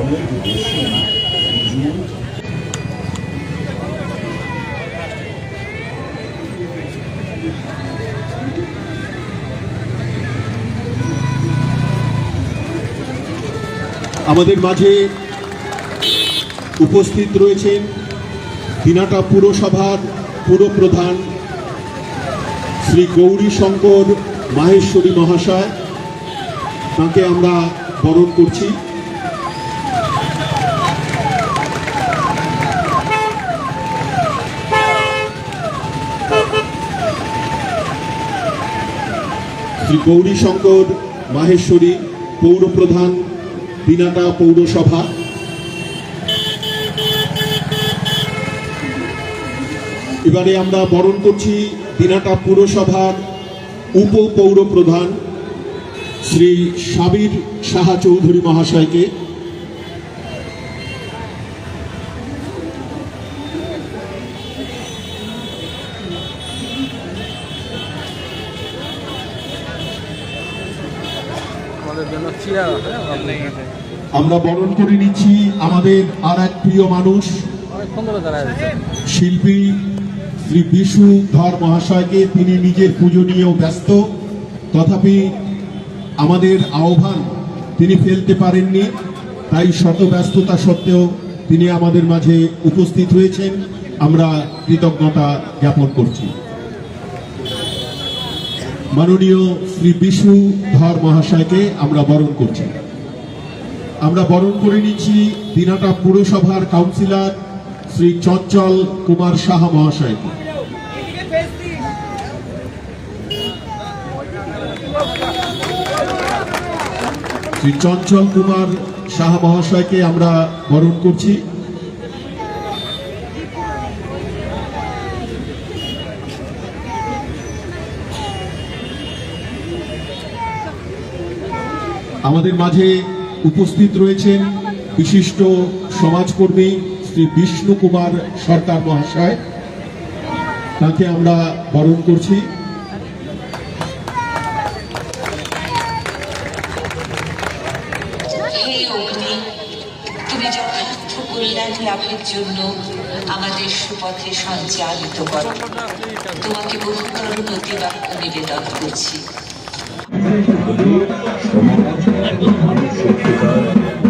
অনেক বেশি আমাদের মাঝে উপস্থিত রয়েছেন দিনাটা পুরসভার পুরপ্রধান শ্রী গৌরী শঙ্কর মাহেশ্বরী মহাশয়, তাকে আমরা বরণ করছি। শ্রী গৌরী শঙ্কর মাহেশ্বরী পৌরপ্রধান দিনাটা পৌরসভা। এবারে আমরা বরণ করছি দিনাটা পুরসভার উপ পৌরপ্রধান শ্রী সাবির সাহা চৌধুরী মহাশয়কে। আমরা বরণ করে নিচ্ছি আমাদের আর এক প্রিয় মানুষ। শিল্পী শ্রী বিশু ধর মহাশয়কে তিনি নিজের পুজো নিয়েও ব্যস্ত। তথাপি আমাদের আহ্বান তিনি ফেলতে পারেননি তাই শত ব্যস্ততা সত্ত্বেও তিনি আমাদের মাঝে উপস্থিত হয়েছেন। আমরা কৃতজ্ঞতা জ্ঞাপন করছি। মাননীয় শ্রী বিষ্ণু ধর মহাশয়কে আমরা বরণ করছি। আমরা বরণ করে নিচ্ছি দিনাটা পুরসভার কাউন্সিলর শ্রী চঞ্চল কুমার সাহা মহাশয়কে। শ্রী চঞ্চল কুমার সাহা মহাশয়কে আমরা বরণ করছি। আমাদের মাঝে উপস্থিত রয়েছেন বিশিষ্ট সমাজকর্মী শ্রী বিষ্ণু কুমার সরকার মহাশয়। তাকে আমরা বরণ করছি। লাভের জন্য আমাদের সুপথে সঞ্চালিত করো, তোমাকে বহুতর নতিবাক্য নিবেদন করছি। গণতন্ত্রের